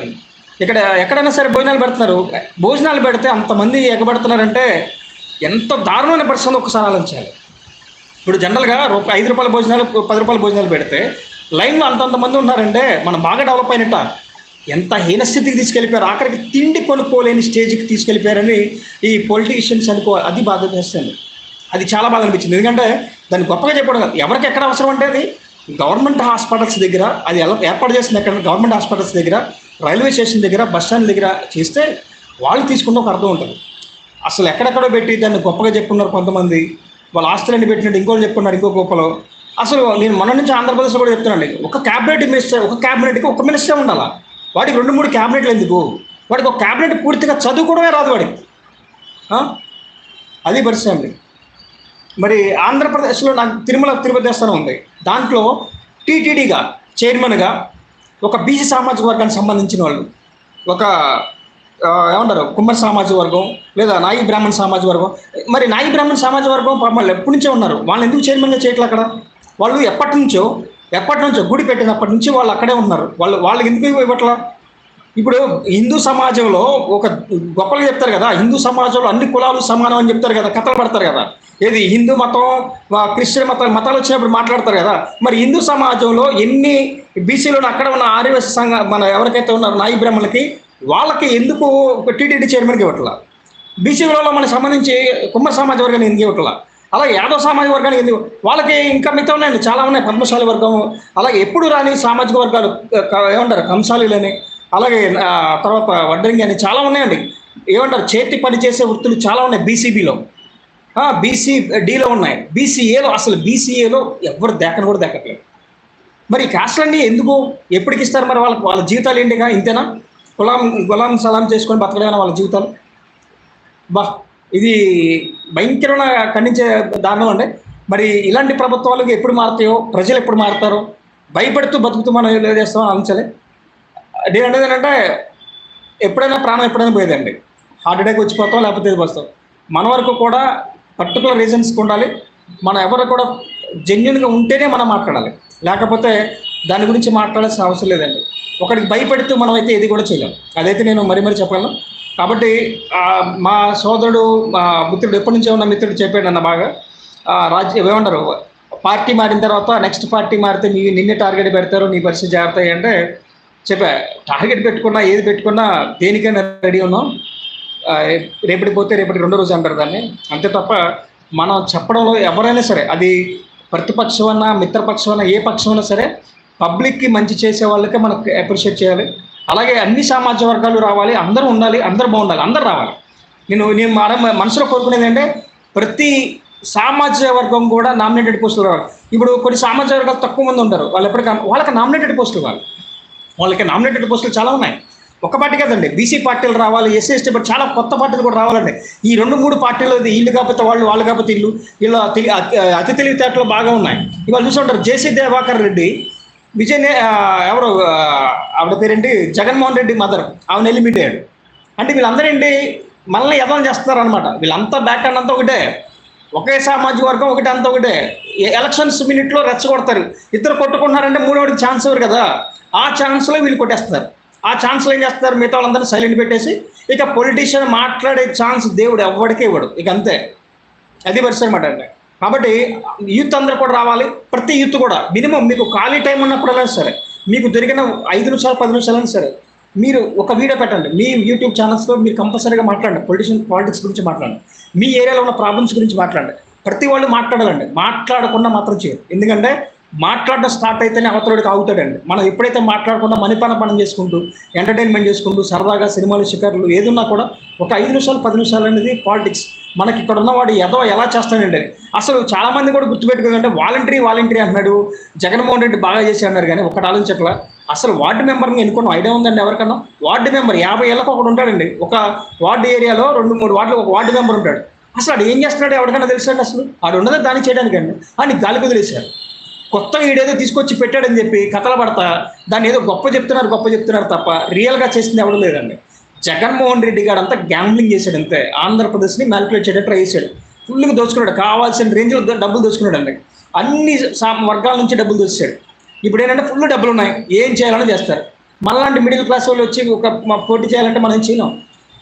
ఇక్కడ ఎక్కడైనా సరే భోజనాలు పెడుతున్నారు. భోజనాలు పెడితే అంతమంది ఎగబడుతున్నారంటే ఎంత దారుణమైన పరిస్థితి ఒకసారి ఆలోచించాలి ఇప్పుడు జనరల్గా రూపాయి ఐదు రూపాయల భోజనాలు పది రూపాయల భోజనాలు పెడితే లైన్లో అంతంతమంది ఉన్నారంటే మనం బాగా డెవలప్ అయినట్ట? ఎంత హీనస్థితికి తీసుకెళ్ళిపోయారు? ఆఖరికి తిండి కొనుక్కోలేని స్టేజ్కి తీసుకెళ్ళిపోయారని ఈ పొలిటీషియన్స్ అనుకో అది బాధ చేస్తుంది. అది చాలా బాగా అనిపించింది. ఎందుకంటే దాన్ని గొప్పగా చెప్పడం కాదు. ఎవరికి ఎక్కడ అవసరం అంటే అది? గవర్నమెంట్ హాస్పిటల్స్ దగ్గర అది ఎలా ఏర్పాటు చేసింది ఎక్కడ? గవర్నమెంట్ హాస్పిటల్స్ దగ్గర రైల్వే స్టేషన్ దగ్గర బస్ స్టాండ్ దగ్గర చేస్తే వాళ్ళు తీసుకుంటే ఒక అర్థం ఉంటుంది. అసలు ఎక్కడెక్కడో పెట్టి దాన్ని గొప్పగా చెప్పుకున్నారు కొంతమంది. వాళ్ళు ఆస్తులన్నీ పెట్టినట్టు ఇంకోటి చెప్పుకున్నారు ఇంకో గొప్పలో. అసలు నేను మన నుంచి ఆంధ్రప్రదేశ్లో కూడా చెప్తున్నాను ఒక క్యాబినెట్ మినిస్టర్ ఒక క్యాబినెట్కి ఒక మినిస్టర్ ఉండాలా? వాడికి రెండు మూడు క్యాబినెట్లు ఎందుకు? వాడికి ఒక క్యాబినెట్ పూర్తిగా చదువుకోవడమే రాదు వాడికి. అది పరిస్థితి అండి. మరి ఆంధ్రప్రదేశ్లో నాకు తిరుమల తిరుపతి దేవస్థానం ఉంది. దాంట్లో టీటీడీగా చైర్మన్గా ఒక బీసీ సామాజిక వర్గానికి సంబంధించిన వాళ్ళు ఒక ఏమంటారు కుమ్మరి సామాజిక వర్గం లేదా నాయి బ్రాహ్మణ సామాజిక వర్గం. మరి నాయి బ్రాహ్మణ సామాజిక వర్గం వాళ్ళు ఎప్పటి నుంచో ఉన్నారు. వాళ్ళు ఎందుకు చైర్మన్గా చేయట్లేదు అక్కడ? వాళ్ళు ఎప్పటి నుంచో ఎప్పటి నుంచో గుడి పెట్టినప్పటి నుంచి వాళ్ళు అక్కడే ఉన్నారు. వాళ్ళు వాళ్ళకి ఎందుకు ఇవ్వట్లా? ఇప్పుడు హిందూ సమాజంలో ఒక గొప్పలు చెప్తారు కదా హిందూ సమాజంలో అన్ని కులాలు సమానం అని చెప్తారు కదా కథలు పడతారు కదా. ఏది? హిందూ మతం క్రిస్టియన్ మతం మతాలు వచ్చినప్పుడు మాట్లాడతారు కదా. మరి హిందూ సమాజంలో ఎన్ని బీసీలో అక్కడ ఉన్న ఆర్యవైశ్య సంఘ మన ఎవరికైతే ఉన్నారో నాయి బ్రాహ్మణులకి వాళ్ళకి ఎందుకు టీటీడీ చైర్మన్కి ఇవ్వట్లా? బీసీలలో మనకు సంబంధించి కుమ్మ సమాజ వర్గానికి ఎందుకు ఇవ్వట్లా? అలాగే యాదవ సామాజిక వర్గానికి ఎందుకు వాళ్ళకి ఇంకా మిగతా ఉన్నాయండి చాలా ఉన్నాయి పద్మశాలి వర్గం అలాగే ఎప్పుడు రాని సామాజిక వర్గాలు ఏమంటారు కంసాలీలని అలాగే తర్వాత వడ్రంగి అని చాలా ఉన్నాయండి. ఏమంటారు చేతి పని చేసే వృత్తులు చాలా ఉన్నాయి బీసీబీలో బీసీ డీలో eh, ఉన్నాయి. బీసీఏలో అసలు బీసీఏలో ఎవరు దెక్కను కూడా దెక్కట్లేదు మరి కాస్ట్లన్నీ ఎందుకు? ఎప్పటికి ఇస్తారు మరి వాళ్ళకి? వాళ్ళ జీవితాలు ఏంటిగా? ఇంతేనా? గులాం గులాం సలాం చేసుకొని బతకలేనా వాళ్ళ జీవితాలు? బా ఇది భయంకరమైన ఖండించే దారుణం అండి. మరి ఇలాంటి ప్రభుత్వాలకు ఎప్పుడు మారుతాయో ప్రజలు ఎప్పుడు మారుతారో భయపడుతూ బతుకుతూ మనం ఏం చేస్తామో ఆలోచించాలి. నేను అనేది ఏంటంటే ఎప్పుడైనా ప్రాణం ఎప్పుడైనా పోయేదండి. హార్ట్ అటాక్ వచ్చిపోతాం లేకపోతే ఇది వస్తాం మన వరకు కూడా పర్టికులర్ రీజన్స్ ఉండాలి. మనం ఎవరు కూడా జెన్యున్గా ఉంటేనే మనం మాట్లాడాలి. లేకపోతే దాని గురించి మాట్లాడాల్సిన అవసరం లేదండి. ఒకరికి భయపెడుతూ మనం అయితే ఏది కూడా చేయలేం. అదైతే నేను మరీ మరీ చెప్పగలను. కాబట్టి మా సోదరుడు మా మిత్రుడు ఎప్పటి నుంచో ఉన్న మిత్రుడు చెప్పాడు అన్న బాగా. రాజ్య ఏమంటారు? పార్టీ మారిన తర్వాత నెక్స్ట్ పార్టీ మారితే మీ నిన్నే టార్గెట్ పెడతారు నీ పరిస్థితి జాగ్రత్త అంటే చెప్పా. టార్గెట్ పెట్టుకున్నా ఏది పెట్టుకున్నా దేనికైనా రెడీ ఉన్నాం. రేపటి పోతే రేపటి రెండో రోజు అంటారు దాన్ని. అంతే తప్ప మనం చెప్పడంలో ఎవరైనా సరే అది ప్రతిపక్షమైనా అన్నా మిత్రపక్షం అన్నా ఏ పక్షం అయినా సరే పబ్లిక్కి మంచి చేసే వాళ్ళకే మనం అప్రిషియేట్ చేయాలి. అలాగే అన్ని సామాజిక వర్గాలు రావాలి అందరూ ఉండాలి అందరూ బాగుండాలి అందరూ రావాలి. నేను నేను మన మనసులో కోరుకునేది అంటే ప్రతి సామాజిక వర్గం కూడా నామినేటెడ్ పోస్టులు రావాలి. ఇప్పుడు కొన్ని సామాజిక వర్గాలు తక్కువ మంది ఉంటారు. వాళ్ళు ఎప్పటికీ వాళ్ళకి నామినేటెడ్ పోస్టులు కావాలి వాళ్ళకి నామినేటెడ్ పోస్టులు చాలా ఉన్నాయి. ఒక పార్టీ కదండి. బీసీ పార్టీలు రావాలి ఎస్సీ ఎస్టీ పార్టీ చాలా కొత్త పార్టీలు కూడా రావాలండి. ఈ రెండు మూడు పార్టీలు ఇది వీళ్ళు కాకపోతే వాళ్ళు వాళ్ళు కాకపోతే ఇల్లు వీళ్ళు అతి- తెలివితేటలు బాగా ఉన్నాయి. ఇవాళ చూసుకుంటారు జేసీ దేవాకర్ రెడ్డి విజయ్ నే- ఎవరు ఆవిడ పేరేంటి? జగన్మోహన్ రెడ్డి మదర్ ఆవిడ ఎలిమిట్ అయ్యాడు. అంటే వీళ్ళందరూ ఏంటి? మనల్ని యథం చేస్తున్నారు అనమాట వీళ్ళంతా బ్యాక్ అండ్ అంతా ఒకటే. ఒకే సామాజిక వర్గం ఒకటి అంతా ఒకటే. ఎలక్షన్స్ మినిట్లో రెచ్చగొడతారు. ఇద్దరు కొట్టుకుంటున్నారంటే మూడోడికి ఛాన్స్ ఇవ్వరు కదా? ఆ ఛాన్స్లో వీళ్ళు కొట్టేస్తారు ఆ ఛాన్స్లు ఏం చేస్తారు మిగతా వాళ్ళందరినీ సైలెంట్ పెట్టేసి ఇక పొలిటీషియన్ మాట్లాడే ఛాన్స్ దేవుడు ఎవ్వడికే ఇవ్వడు. ఇక అంతే. అది పరిస్థితి అనమాట అండి. కాబట్టి యూత్ అందరూ కూడా రావాలి. ప్రతి యూత్ కూడా. మినిమం మీకు ఖాళీ టైం ఉన్నప్పుడైనా సరే మీకు దొరికిన ఐదు నిమిషాలు పది నిమిషాలైనా సరే మీరు ఒక వీడియో పెట్టండి. మీ యూట్యూబ్ ఛానల్స్లో మీరు కంపల్సరీగా మాట్లాడండి. పొలిటిషియన్ పాలిటిక్స్ గురించి మాట్లాడండి. మీ ఏరియాలో ఉన్న ప్రాబ్లమ్స్ గురించి మాట్లాడండి. ప్రతి వాళ్ళు మాట్లాడాలండి. మాట్లాడకుండా మాత్రం చేయరు. ఎందుకంటే మాట్లాడడం స్టార్ట్ అయితేనే అవతలడికి ఆగుతాడండి. మనం ఎప్పుడైతే మాట్లాడకుండా మనిపన పనం చేసుకుంటూ ఎంటర్టైన్మెంట్ చేసుకుంటూ సరదాగా సినిమాలు షికారులు ఏదున్నా కూడా ఒక ఐదు నిమిషాలు పది నిమిషాలు అనేది పాలిటిక్స్ మనకి ఇక్కడ ఉన్నవాడు ఎదవ ఎలా చేస్తాడండి అసలు చాలా మంది కూడా గుర్తుపెట్టుకోదంటే వాలంటరీ వాలంటరీ అంటున్నాడు. జగన్మోహన్ రెడ్డి బాగా చేసి అన్నారు కానీ ఒకటి ఆలోచించట్లా. అసలు వార్డు మెంబర్ని ఎన్నుకున్నాం ఐడియా ఉందండి ఎవరికన్నా? వార్డు మెంబర్ యాభై ఏళ్ళకు ఒకడు ఉంటాడండి. ఒక వార్డు ఏరియాలో రెండు మూడు వార్డులు ఒక వార్డు మెంబర్ ఉంటాడు. అసలు ఏం చేస్తున్నాడు ఎవరికైనా తెలుసండి అసలు? ఆడు ఉన్నదే దాన్ని చేయడానికండి. అని గాలి కుదిలేశారు కొత్త ఈడేదో తీసుకొచ్చి పెట్టాడని చెప్పి కథలు పడతా దాన్ని ఏదో గొప్ప చెప్తున్నారు గొప్ప చెప్తున్నారు తప్ప రియల్గా చేసింది ఎవడం లేదండి జగన్మోహన్ రెడ్డి గారు అంతా గ్యాంబ్లింగ్ చేశాడు అంతే. ఆంధ్రప్రదేశ్ని మ్యానిపులేట్ చేయడం ట్రై చేశాడు. ఫుల్గా దోచుకున్నాడు. కావాల్సిన రేంజ్లో డబ్బులు దోచుకున్నాడు అండి. అన్ని వర్గాల నుంచి డబ్బులు దోచాడు ఇప్పుడు ఏంటంటే ఫుల్ డబ్బులు ఉన్నాయి. ఏం చేయాలని చేస్తారు. మనలాంటి మిడిల్ క్లాస్ వాళ్ళు వచ్చి ఒక పోటీ చేయాలంటే మనం ఏం చేయలేం.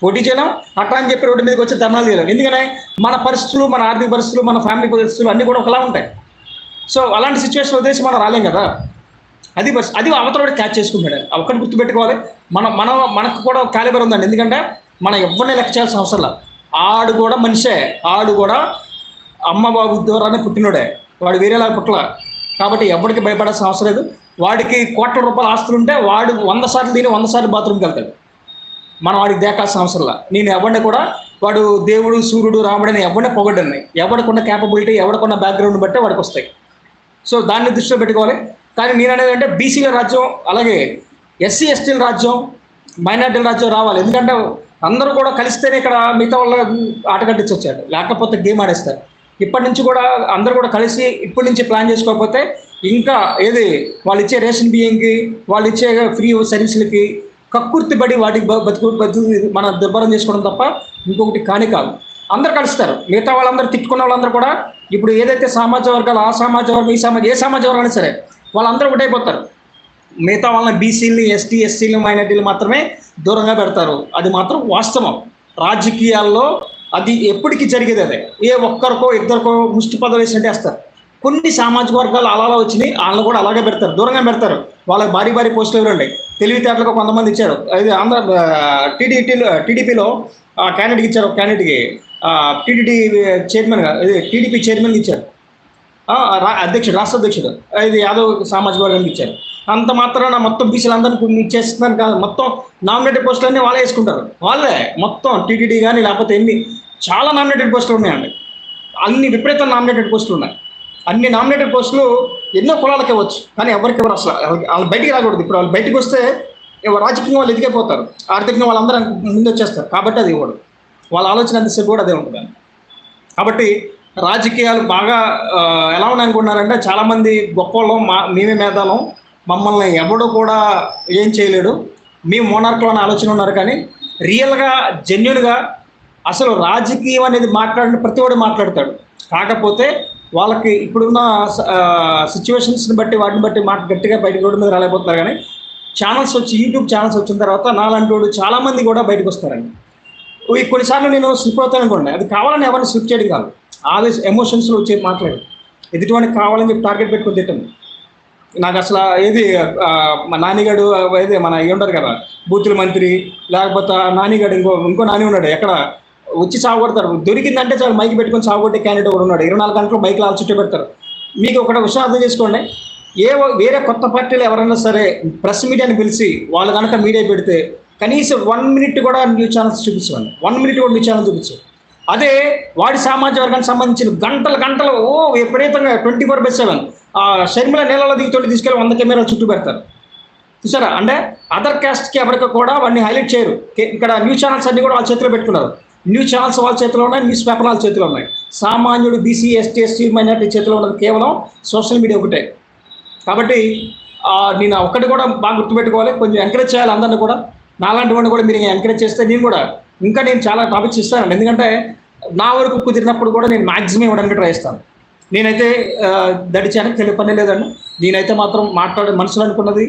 పోటీ చేయలేం. అట్లా అని చెప్పి రోడ్డు మీదకి వచ్చి ధర్నాలు చేయలేం. ఎందుకనే మన పరిస్థితులు మన ఆర్థిక పరిస్థితులు మన ఫ్యామిలీ పరిస్థితులు అన్నీ కూడా ఒకలా ఉంటాయి. సో అలాంటి సిచ్యువేషన్ వదిలేసి మనం రాలేం కదా? అది బస్ అది అవతల క్యాచ్ చేసుకుంటాడు. ఒక్కటి గుర్తుపెట్టుకోవాలి. మనం మనం మనకు కూడా క్యాలిబర్ ఉందండి. ఎందుకంటే మనం ఎవరిని లెక్క చేయాల్సిన అవసరం లేదు. ఆడు కూడా మనిషే. ఆడు కూడా అమ్మ బాబు ద్వారానే పుట్టినోడే. వాడు వేరేలా పుట్టల. కాబట్టి ఎవరికి భయపడాల్సిన అవసరం లేదు. వాడికి కోట్ల రూపాయల ఆస్తులు ఉంటే వాడు వంద సార్లు తిని వంద సార్లు బాత్రూమ్కి వెళ్తాడు. మనం వాడికి దేకాల్సిన అవసరం లేదు. నేను ఎవరిని కూడా వాడు దేవుడు సూర్యుడు రాముడు అని ఎవరిని పొగడ్డాను. ఎవడికున్న క్యాపబిలిటీ ఎవడికున్న బ్యాక్గ్రౌండ్ బట్టే వాడికి వస్తాయి. సో దాన్ని దృష్టిలో పెట్టుకోవాలి. కానీ నేను అనేది అంటే బీసీల రాజ్యం అలాగే ఎస్సీ ఎస్టీల రాజ్యం మైనార్టీల రాజ్యం రావాలి. ఎందుకంటే అందరూ కూడా కలిస్తేనే ఇక్కడ మిగతా వాళ్ళ ఆట కట్టించొచ్చారు. లేకపోతే గేమ్ ఆడేస్తారు. ఇప్పటి నుంచి కూడా అందరూ కూడా కలిసి ఇప్పటి నుంచి ప్లాన్ చేసుకోకపోతే ఇంకా ఏది వాళ్ళు ఇచ్చే రేషన్ బియ్యంకి వాళ్ళు ఇచ్చే ఫ్రీ సర్వీసులకి కక్కుర్తి పడి వాటికి బతుకు బతుకు మన దుర్భరం చేసుకోవడం తప్ప ఇంకొకటి కాని కాదు. అందరు కలుస్తారు. మిగతా వాళ్ళందరూ తిట్టుకున్న వాళ్ళందరూ కూడా ఇప్పుడు ఏదైతే సామాజిక వర్గాలు ఆ సామాజిక వర్గం ఈ సమాజ ఏ సామాజిక వర్గం సరే వాళ్ళందరూ ఒకటైపోతారు మిగతా వాళ్ళని బీసీలని ఎస్టీ ఎస్సీలు మైనార్టీలు మాత్రమే దూరంగా పెడతారు. అది మాత్రం వాస్తవం. రాజకీయాల్లో అది ఎప్పటికీ జరిగేది అదే. ఏ ఒక్కరికో ఇద్దరికో ముష్టి పదవి వేసినట్టు వేస్తారు కొన్ని సామాజిక వర్గాలు అలా అలా వచ్చినాయి వాళ్ళని కూడా అలాగే పెడతారు. దూరంగా పెడతారు. వాళ్ళకి భారీ భారీ పోస్టులు ఎవరండి తెలివితేటలకు కొంతమంది ఇచ్చారు. అది ఆంధ్ర టీడీటీలో టీడీపీలో క్యాండిడేట్కి ఇచ్చారు ఒక క్యాండిడేట్కి టీడీటీ చైర్మన్ ఇది టీడీపీ చైర్మన్ ఇచ్చారు. రా- అధ్యక్షుడు రాష్ట్ర అధ్యక్షుడు ఇది యాదవ్ సామాజిక వర్గానికి ఇచ్చారు. అంత మాత్రాన మొత్తం బీసీలు అందరినీ ఇచ్చేస్తున్నారు కాదు మొత్తం నామినేటెడ్ పోస్టులన్నీ వాళ్ళే వేసుకుంటారు. వాళ్ళే మొత్తం టీటీడీ కానీ లేకపోతే ఎన్ని చాలా నామినేటెడ్ పోస్టులు ఉన్నాయండి. అన్ని విపరీత నామినేటెడ్ పోస్టులు ఉన్నాయి. అన్ని నామినేటెడ్ పోస్టులు ఎన్నో కులాలకు ఇవ్వచ్చు కానీ ఎవరికి ఎవరు అసలు వాళ్ళు బయటికి రాకూడదు. ఇప్పుడు వాళ్ళు బయటకు వస్తే రాజకీయంగా వాళ్ళు ఎదిగిపోతారు. ఆర్థికంగా వాళ్ళందరూ ముందు వచ్చేస్తారు. కాబట్టి అది ఇవ్వడు. వాళ్ళ ఆలోచన ఎంతసేపు కూడా అదే ఉంటుంది కాబట్టి రాజకీయాలు బాగా ఎలా ఉన్నాయనుకుంటున్నారంటే చాలామంది గొప్పలో మా మేమే మేధాలం మమ్మల్ని ఎవడు కూడా ఏం చేయలేడు. మేము మోనార్కులు అనే ఆలోచన ఉన్నారు కానీ రియల్గా జెన్యున్గా అసలు రాజకీయం అనేది మాట్లాడిన ప్రతి వాడు మాట్లాడతాడు. కాకపోతే వాళ్ళకి ఇప్పుడున్న సిచ్యువేషన్స్ని బట్టి వాటిని బట్టి మాట గట్టిగా బయటకు రోడ్డు మీద రాలేకపోతున్నారు కానీ ఛానల్స్ వచ్చి యూట్యూబ్ ఛానల్స్ వచ్చిన తర్వాత నాలాంటి చాలామంది కూడా బయటకు వస్తారండి. కొన్నిసార్లు నేను స్లిప్ అవుతాను అనుకోండి. అది కావాలని ఎవరిని స్లిప్ చేయడం కాదు. ఆవేశ ఎమోషన్స్లో వచ్చే మాట్లాడు. ఎదుటివాడికి కావాలని చెప్పి టార్గెట్ పెట్టుకుని తిట్టండి నాకు అసలు ఏది మా నానిగాడు ఏది మన ఉంటారు కదా బూతుల మంత్రి లేకపోతే నానిగాడు ఇంకో ఇంకో నాని ఉన్నాడు ఎక్కడ వచ్చి సాగుకొడతారు దొరికిందంటే చాలు మైక్ పెట్టుకొని సాగుకొట్టే క్యాండిడేట్ ఒకడు ఉన్నాడు. ఇరవై నాలుగు గంటలు మైక్ లాల్ చుట్టూ పెడతారు. మీకు ఒకటి విషయం అర్థం చేసుకోండి. ఏ వేరే కొత్త పార్టీలు ఎవరైనా సరే ప్రెస్ మీడియాని పిలిచి వాళ్ళు కనుక మీడియా పెడితే కనీసం వన్ మినిట్ కూడా న్యూస్ ఛానల్స్ చూపించండి వన్ మినిట్ కూడా న్యూస్ ఛానల్ చూపించు అదే వాడి సామాజిక వర్గానికి సంబంధించిన గంటలు గంటలు ఓ విపరీతంగా twenty four by seven Sharmila నీళ్ళలో దిగుతుంటే తీసుకెళ్ళి వంద కెమెరాలు చుట్టూ పెడతారు. చూసారా? అంటే అదర్ క్యాస్ట్కి ఎవరికి కూడా వాడిని హైలైట్ చేయరు. ఇక్కడ న్యూస్ ఛానల్స్ అన్ని కూడా వాళ్ళ చేతిలో పెట్టుకున్నారు. న్యూస్ ఛానల్స్ వాళ్ళ చేతిలో ఉన్నాయి న్యూస్ పేపర్ వాళ్ళ చేతిలో ఉన్నాయి. సామాన్యుడు బీసీ ఎస్టీ ఎస్సీ మైనార్టీ చేతిలో ఉన్నది కేవలం సోషల్ మీడియా ఒకటే. కాబట్టి నేను ఒక్కటి కూడా బాగా గుర్తుపెట్టుకోవాలి. కొంచెం ఎంకరేజ్ చేయాలి అందరిని కూడా. నాలాంటి వాడిని కూడా మీరు ఎంకరేజ్ చేస్తే నేను కూడా ఇంకా నేను చాలా టాపిక్స్ ఇస్తానండి ఎందుకంటే నా వరకు కుదిరినప్పుడు కూడా నేను మాక్సిమం ఇవ్వడానికి ట్రై చేస్తాను. నేనైతే దడిచాను తెలియ పని లేదండి నేనైతే మాత్రం మాట్లాడే మనసులో అనుకున్నది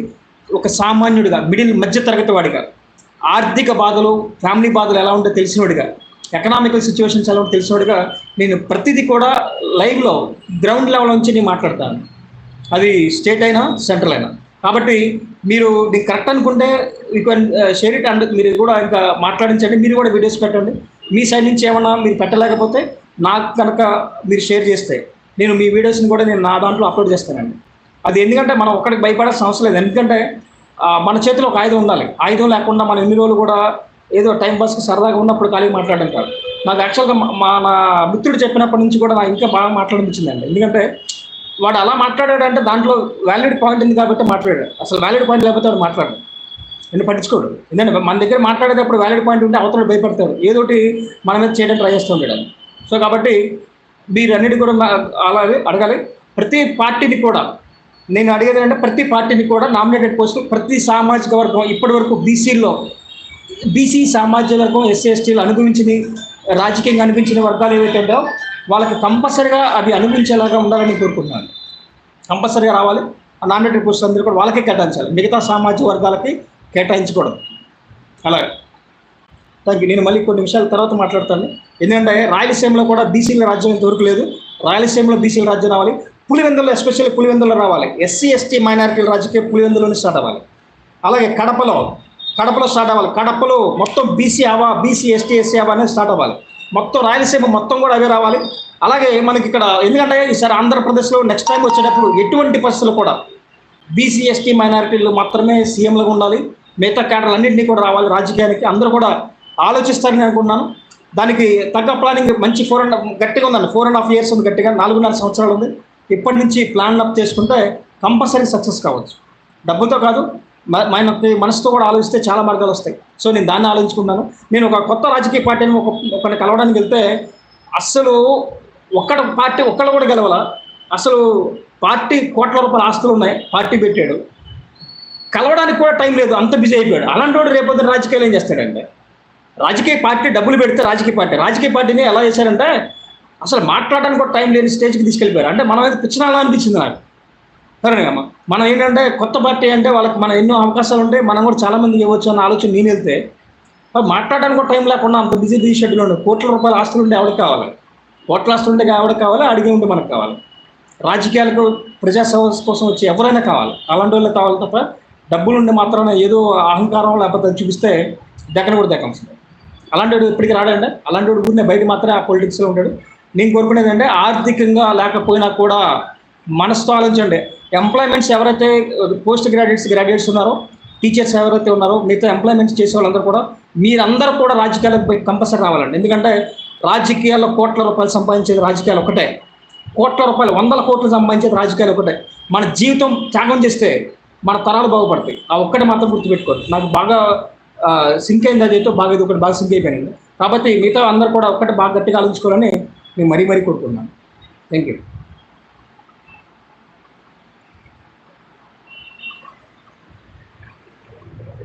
ఒక సామాన్యుడిగా మిడిల్ మధ్య తరగతి వాడిగా ఆర్థిక బాధలు ఫ్యామిలీ బాధలు ఎలా ఉంటే తెలిసినవాడిగా ఎకనామికల్ సిచ్యువేషన్స్ ఎలా ఉంటే తెలిసినవాడిగా నేను ప్రతిదీ కూడా లైవ్లో గ్రౌండ్ లెవెల్ నుంచి నేను మాట్లాడతాను. అది స్టేట్ అయినా సెంట్రల్ అయినా. కాబట్టి మీరు మీకు కరెక్ట్ అనుకుంటే you can share it and మీరు కూడా ఇంకా మాట్లాడించండి. మీరు కూడా వీడియోస్ పెట్టండి. మీ సైడ్ నుంచి ఏమన్నా మీరు పెట్టలేకపోతే నాకు కనుక మీరు షేర్ చేస్తే నేను మీ వీడియోస్ని కూడా నేను నా దాంట్లో అప్లోడ్ చేస్తానండి. అది ఎందుకంటే మనం ఒక్కడికి భయపడాల్సిన అవసరం లేదు. ఎందుకంటే మన చేతిలో ఒక ఆయుధం ఉండాలి. ఆయుధం లేకుండా మనం ఎన్ని రోజులు కూడా ఏదో టైం పాస్కి సరదాగా ఉన్నప్పుడు ఖాళీ మాట్లాడడం కాదు. నాకు యాక్చువల్గా మా- నా మిత్రుడు చెప్పినప్పటి నుంచి కూడా నాకు ఇంకా బాగా మాట్లాడనిపించిందండి ఎందుకంటే వాడు అలా మాట్లాడాడు అంటే దాంట్లో వ్యాలిడ్ పాయింట్ ఉంది కాబట్టి మాట్లాడాడు. అసలు వ్యాలిడ్ పాయింట్ లేకపోతే వాడు మాట్లాడు నేను పట్టించుకోడు. ఎందుకంటే మన దగ్గర మాట్లాడేటప్పుడు వ్యాలిడ్ పాయింట్ ఉంటే అవతల భయపడతాడు. ఏదోటి మన మీద చేయడానికి ట్రై చేస్తూ ఉంటాడు. సో కాబట్టి మీరు అన్నిటి కూడా అలాగే అడగాలి. ప్రతి పార్టీని కూడా నేను అడిగేది అంటే ప్రతి పార్టీని కూడా నామినేటెడ్ పోస్టు ప్రతి సామాజిక వర్గం ఇప్పటి వరకు బీసీల్లో బీసీ సామాజిక వర్గం ఎస్సీ ఎస్టీలు అనుభవించిన రాజకీయంగా అనిపించిన వర్గాలు ఏవైతే ఉంటాయో వాళ్ళకి కంపల్సరిగా అది అనుభవించేలాగా ఉండాలని కోరుకుంటున్నాను. కంపల్సరీగా రావాలి. నాన్ రెడ్డి పోస్టులు అందరూ కూడా వాళ్ళకే కేటాయించాలి. మిగతా సామాజిక వర్గాలకి కేటాయించకూడదు. అలాగే. థ్యాంక్ యూ నేను మళ్ళీ కొన్ని నిమిషాల తర్వాత మాట్లాడతాను. ఎందుకంటే రాయలసీమలో కూడా బీసీల రాజ్యం ఇంతవరకు లేదు. రాయలసీమలో బీసీల రాజ్యం రావాలి. పులివెందులో ఎస్పెషల్లీ పులివెందులో రావాలి. ఎస్సీ ఎస్టీ మైనారిటీల రాజకీయ పులివెందులోనే స్టార్ట్ అవ్వాలి. అలాగే కడపలో కడపలో స్టార్ట్ అవ్వాలి. కడపలో మొత్తం బీసీ అవా బీసీ ఎస్టీ ఎస్సీ అవా అనేది స్టార్ట్ అవ్వాలి. మొత్తం రాయలసీమ మొత్తం కూడా అవే రావాలి. అలాగే మనకి ఇక్కడ ఎందుకంటే ఈసారి ఆంధ్రప్రదేశ్లో నెక్స్ట్ టైం వచ్చేటప్పుడు ఎటువంటి పరిస్థితులు కూడా బీసీ ఎస్టీ మైనారిటీలు మాత్రమే సీఎంలుగా ఉండాలి. మిగతా క్యాడర్లు అన్నింటినీ కూడా రావాలి. రాజకీయానికి అందరూ కూడా ఆలోచిస్తారని అనుకున్నాను దానికి తగ్గ ప్లానింగ్ మంచి ఫోర్ అండ్ గట్టిగా ఉందండి. ఫోర్ అండ్ హాఫ్ ఇయర్స్ ఉంది గట్టిగా. నాలుగున్నర సంవత్సరాలు ఉంది. ఇప్పటి నుంచి ప్లాన్ అప్ చేసుకుంటే కంపల్సరీ సక్సెస్ కావచ్చు. డబ్బుతో కాదు మనకి మనసుతో కూడా ఆలోచిస్తే చాలా మార్గాలు వస్తాయి. సో నేను దాన్ని ఆలోచించుకున్నాను నేను ఒక కొత్త రాజకీయ పార్టీని ఒక ఒకరిని కలవడానికి వెళ్తే అస్సలు ఒక్కడ పార్టీ ఒక్కడ కూడా గెలవాల? అసలు పార్టీ కోట్ల రూపాయల ఆస్తులు ఉన్నాయి పార్టీ పెట్టాడు. కలవడానికి కూడా టైం లేదు అంత బిజీ అయిపోయాడు. అలాంటి వాడు రేపొద్దున రాజకీయాలు ఏం చేస్తాడండి? రాజకీయ పార్టీ డబ్బులు పెడితే రాజకీయ పార్టీ. రాజకీయ పార్టీని ఎలా చేశారంటే అసలు మాట్లాడడానికి కూడా టైం లేని స్టేజ్కి తీసుకెళ్ళిపోయారు. అంటే మనం అయితే పిచ్చినాలా అనిపించింది నాకు. సరేనమ్మా మనం ఏంటంటే కొత్త పార్టీ అంటే వాళ్ళకి మన ఎన్నో అవకాశాలు ఉంటాయి. మనం కూడా చాలామంది ఇవ్వచ్చు అన్న ఆలోచన నేను వెళ్తే మాట్లాడడానికి కూడా టైం లేకుండా అంత బిజీ బిజీ షెడ్యూల్ ఉండే కోట్ల రూపాయల ఆస్తులు ఉంటే ఆవిడకి కావాలి. కోట్ల ఆస్తులు ఉంటే ఆవిడకి కావాలి అడిగి ఉంటే మనకు కావాలి. రాజకీయాలకు ప్రజా కోసం వచ్చి ఎవరైనా కావాలి. అలాంటి వాళ్ళు కావాలి తప్ప డబ్బులు ఉండి మాత్రాన ఏదో అహంకారం లేకపోతే చూపిస్తే దక్కన కూడా దక్కాల్సిందే అలాంటి వాడు ఇప్పటికి రాడండి. అలాంటి వాడు కూడా బయట మాత్రమే ఆ పొలిటిక్స్లో ఉంటాడు. నేను కోరుకునేది అంటే ఆర్థికంగా లేకపోయినా కూడా మనసుతో ఆలోచించండి. ఎంప్లాయ్మెంట్స్ ఎవరైతే పోస్ట్ గ్రాడ్యుయేట్స్ గ్రాడ్యుయేట్స్ ఉన్నారో టీచర్స్ ఎవరైతే ఉన్నారో మిగతా ఎంప్లాయ్మెంట్స్ చేసే వాళ్ళందరూ కూడా మీరందరూ కూడా రాజకీయాలకు కంపల్సరీ రావాలండి. ఎందుకంటే రాజకీయాల్లో కోట్ల రూపాయలు సంపాదించేది రాజకీయాలు ఒకటే. కోట్ల రూపాయలు వందల కోట్లు సంపాదించేది రాజకీయాలు ఒకటే. మన జీవితం త్యాగం చేస్తే మన తరాలు బాగుపడతాయి. ఆ ఒక్కటి మాత్రం గుర్తుపెట్టుకోండి. నాకు బాగా సింక్ అయింది అది బాగా ఇది ఒకటి బాగా సింక్ అయిపోయింది కాబట్టి మిగతా అందరూ కూడా ఒక్కటి బాగా గట్టిగా ఆలోచించుకోవాలని నేను మరీ మరీ కోరుకున్నాను థ్యాంక్ యూ